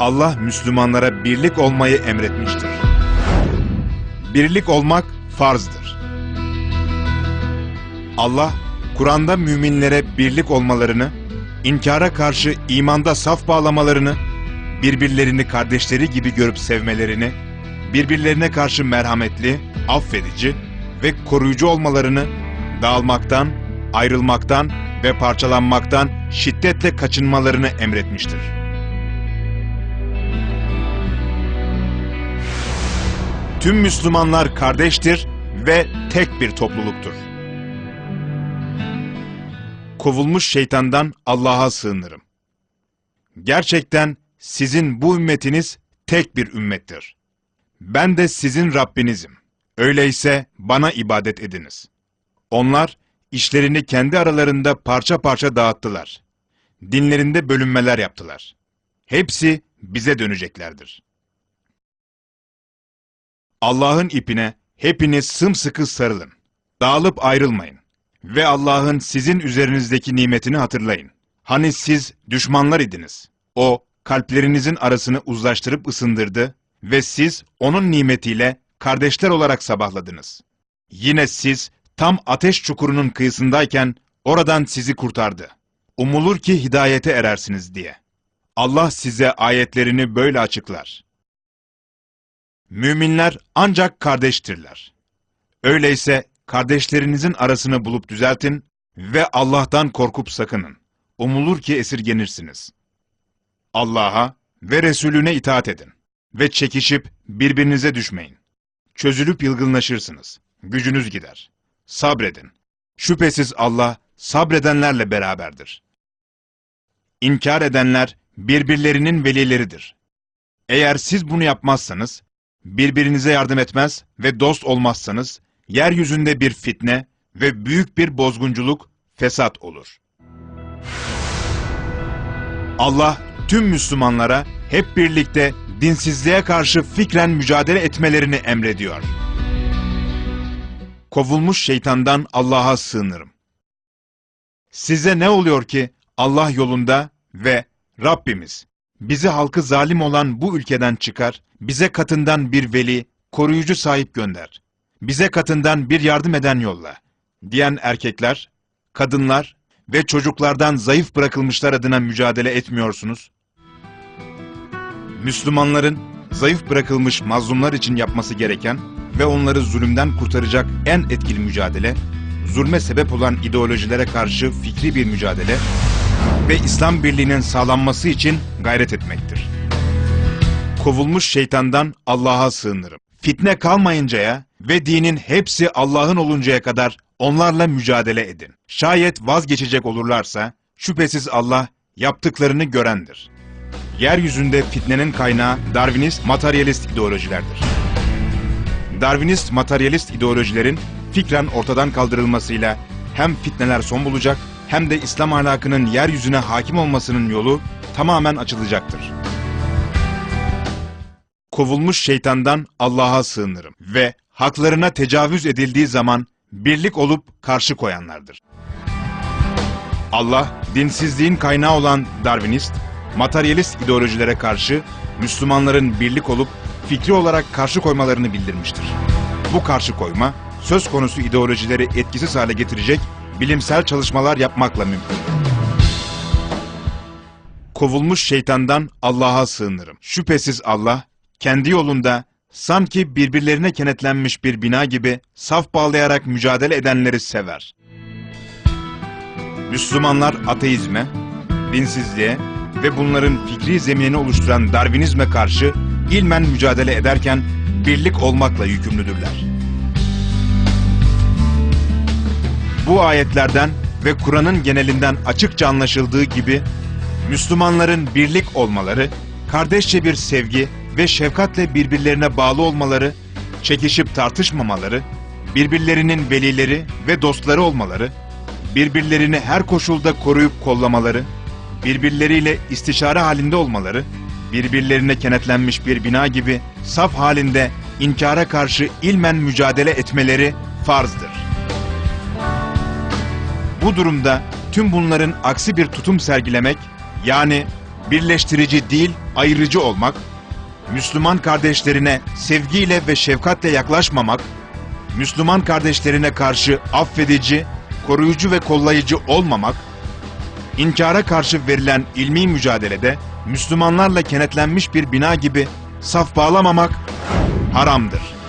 Allah Müslümanlara birlik olmayı emretmiştir. Birlik olmak farzdır. Allah, Kur'an'da müminlere birlik olmalarını, inkara karşı imanda saf bağlamalarını, birbirlerini kardeşleri gibi görüp sevmelerini, birbirlerine karşı merhametli, affedici ve koruyucu olmalarını, dağılmaktan, ayrılmaktan ve parçalanmaktan şiddetle kaçınmalarını emretmiştir. Tüm Müslümanlar kardeştir ve tek bir topluluktur. Kovulmuş şeytandan Allah'a sığınırım. Gerçekten sizin bu ümmetiniz tek bir ümmettir. Ben de sizin Rabbinizim. Öyleyse bana ibadet ediniz. Onlar işlerini kendi aralarında parça parça dağıttılar. Dinlerinde bölünmeler yaptılar. Hepsi bize döneceklerdir. Allah'ın ipine hepiniz sımsıkı sarılın. Dağılıp ayrılmayın. Ve Allah'ın sizin üzerinizdeki nimetini hatırlayın. Hani siz düşmanlar idiniz. O, kalplerinizin arasını uzlaştırıp ısındırdı ve siz onun nimetiyle kardeşler olarak sabahladınız. Yine siz tam ateş çukurunun kıyısındayken oradan sizi kurtardı. Umulur ki hidayete erersiniz diye. Allah size ayetlerini böyle açıklar. Müminler ancak kardeştirler. Öyleyse kardeşlerinizin arasını bulup düzeltin ve Allah'tan korkup sakının. Umulur ki esirgenirsiniz. Allah'a ve Resulüne itaat edin ve çekişip birbirinize düşmeyin. Çözülüp yılgınlaşırsınız. Gücünüz gider. Sabredin. Şüphesiz Allah sabredenlerle beraberdir. İnkar edenler birbirlerinin velileridir. Eğer siz bunu yapmazsanız, birbirinize yardım etmez ve dost olmazsanız, yeryüzünde bir fitne ve büyük bir bozgunculuk, fesat olur. Allah tüm Müslümanlara hep birlikte dinsizliğe karşı fikren mücadele etmelerini emrediyor. Kovulmuş şeytandan Allah'a sığınırım. Size ne oluyor ki Allah yolunda ve Rabbimiz bizi halkı zalim olan bu ülkeden çıkar, bize katından bir veli, koruyucu sahip gönder. Bize katından bir yardım eden yolla. Diyen erkekler, kadınlar ve çocuklardan zayıf bırakılmışlar adına mücadele etmiyorsunuz. Müslümanların zayıf bırakılmış mazlumlar için yapması gereken ve onları zulümden kurtaracak en etkili mücadele, zulme sebep olan ideolojilere karşı fikri bir mücadele ve İslam birliğinin sağlanması için gayret etmektir. Kovulmuş şeytandan Allah'a sığınırım. Fitne kalmayıncaya ve dinin hepsi Allah'ın oluncaya kadar onlarla mücadele edin. Şayet vazgeçecek olurlarsa şüphesiz Allah yaptıklarını görendir. Yeryüzünde fitnenin kaynağı Darwinist materyalist ideolojilerdir. Darwinist materyalist ideolojilerin fikren ortadan kaldırılmasıyla hem fitneler son bulacak hem de İslam ahlakının yeryüzüne hakim olmasının yolu tamamen açılacaktır. Kovulmuş şeytandan Allah'a sığınırım ve haklarına tecavüz edildiği zaman birlik olup karşı koyanlardır. Allah, dinsizliğin kaynağı olan Darwinist, materyalist ideolojilere karşı Müslümanların birlik olup fikri olarak karşı koymalarını bildirmiştir. Bu karşı koyma, söz konusu ideolojileri etkisiz hale getirecek bilimsel çalışmalar yapmakla mümkün. Kovulmuş şeytandan Allah'a sığınırım. Şüphesiz Allah, kendi yolunda sanki birbirlerine kenetlenmiş bir bina gibi saf bağlayarak mücadele edenleri sever. Müslümanlar ateizme, dinsizliğe ve bunların fikri zeminini oluşturan Darwinizme karşı ilmen mücadele ederken birlik olmakla yükümlüdürler. Bu ayetlerden ve Kur'an'ın genelinden açıkça anlaşıldığı gibi Müslümanların birlik olmaları, kardeşçe bir sevgi ve şefkatle birbirlerine bağlı olmaları, çekişip tartışmamaları, birbirlerinin velileri ve dostları olmaları, birbirlerini her koşulda koruyup kollamaları, birbirleriyle istişare halinde olmaları, birbirlerine kenetlenmiş bir bina gibi saf halinde inkara karşı ilmen mücadele etmeleri farzdır. Bu durumda tüm bunların aksi bir tutum sergilemek, yani birleştirici değil, ayrıcı olmak, Müslüman kardeşlerine sevgiyle ve şefkatle yaklaşmamak, Müslüman kardeşlerine karşı affedici, koruyucu ve kollayıcı olmamak, inkara karşı verilen ilmi mücadelede Müslümanlarla kenetlenmiş bir bina gibi saf bağlamamak haramdır.